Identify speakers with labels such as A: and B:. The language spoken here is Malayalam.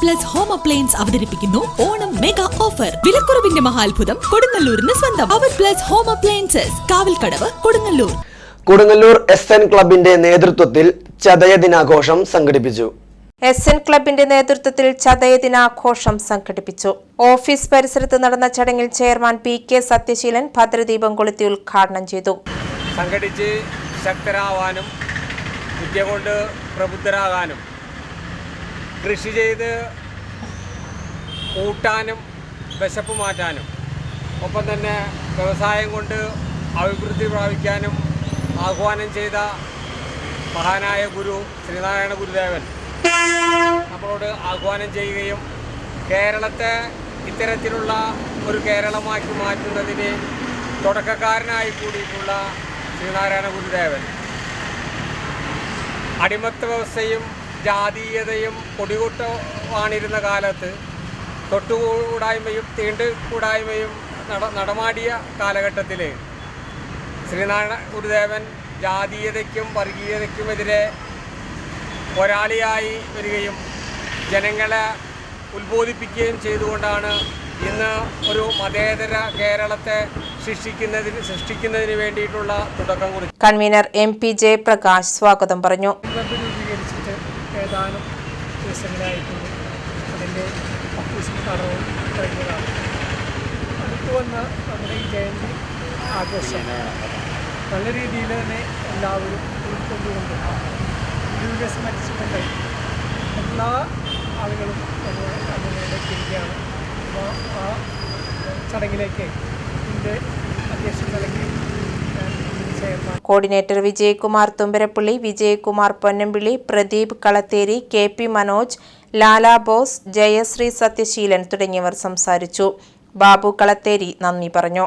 A: പ്ലസ് ഹോം അപ്ലയൻസ് അവതരിപ്പിക്കുന്നു. ഓണം മെഗാ ഓഫർ വിലക്കുറവിന്റെ മഹാത്ഭുതം കൊടുങ്ങല്ലൂരിന് സ്വന്തം. അവർ plus home appliances Kavalkadavu Kodungallur.
B: Kodungallur S N ക്ലബിന്റെ നേതൃത്വത്തിൽ ചതയ ദിനാഘോഷം സംഘടിപ്പിച്ചു.
C: എസ് എൻ ക്ലബിന്റെ നേതൃത്വത്തിൽ ചതയ ദിനാഘോഷം സംഘടിപ്പിച്ചു. ഓഫീസ് പരിസരത്ത് നടന്ന ചടങ്ങിൽ ചെയർമാൻ പി കെ സത്യശീലൻ ഭദ്രദീപം കൊളുത്തി ഉദ്ഘാടനം ചെയ്തു.
D: സംഘടിച്ച് ശക്തരാവാനും വിദ്യ കൊണ്ട് പ്രബുദ്ധരാകാനും കൃഷി ചെയ്ത് കൂട്ടാനും വിശപ്പ് മാറ്റാനും ഒപ്പം തന്നെ വ്യവസായം കൊണ്ട് അഭിവൃദ്ധി പ്രാപിക്കാനും ആഹ്വാനം ചെയ്ത മഹാനായ ഗുരു ശ്രീനാരായണ ഗുരുദേവൻ നമ്മളോട് ആഹ്വാനം ചെയ്യുകയും കേരളത്തെ ഇത്തരത്തിലുള്ള ഒരു കേരളമാക്കി മാറ്റുന്നതിന് തുടക്കക്കാരനായി കൂടിയിട്ടുള്ള ശ്രീനാരായണ ഗുരുദേവൻ. അടിമത്ത വ്യവസ്ഥയും ജാതീയതയും കൊടികൂട്ടമാണിരുന്ന കാലത്ത് തൊട്ടുകൂടായ്മയും തീണ്ട് കൂടായ്മയും നട നടമാടിയ കാലഘട്ടത്തിൽ ശ്രീനാരായണ ഗുരുദേവൻ ജാതീയതയ്ക്കും വർഗീയതയ്ക്കുമെതിരെ പോരാളിയായി വരികയും ജനങ്ങളെ ഉത്ബോധിപ്പിക്കുകയും ചെയ്തുകൊണ്ടാണ് ഇന്ന് ഒരു മതേതര കേരളത്തെ സൃഷ്ടിക്കുന്നതിന് സൃഷ്ടിക്കുന്നതിന് വേണ്ടിയിട്ടുള്ള തുടക്കം കുറിച്ചു
C: കൺവീനർ എം പി ജയപ്രകാശ് സ്വാഗതം പറഞ്ഞു.
E: ഏതാനും ദിവസങ്ങളായിട്ടുണ്ട് അതിന്റെ ഓഫീസിൽ തടവും കഴിഞ്ഞതാണ്. അടുത്ത് വന്ന നമ്മുടെ ഈ ജയന്തി ആഘോഷം. നല്ല രീതിയിൽ തന്നെ എല്ലാവരും ഉൾക്കൊണ്ടുകൊണ്ട് യൂണിവേഴ്സ് മരിച്ചിട്ടുണ്ട്. എല്ലാ ആളുകളും തിരികെയാണ് അപ്പോൾ ആ ചടങ്ങിലേക്ക് ഇതിന്റെ അധ്യക്ഷൻ
C: coordinator Vijayakumar Thumbarappally Vijayakumar Ponnambili Pradeep Kalatheri K P Manoj Lala Bose Jayasree Sathyaseelan തുടങ്ങിയവർ സംസാരിച്ചു. ബാബു കളത്തേരി നന്ദി പറഞ്ഞു.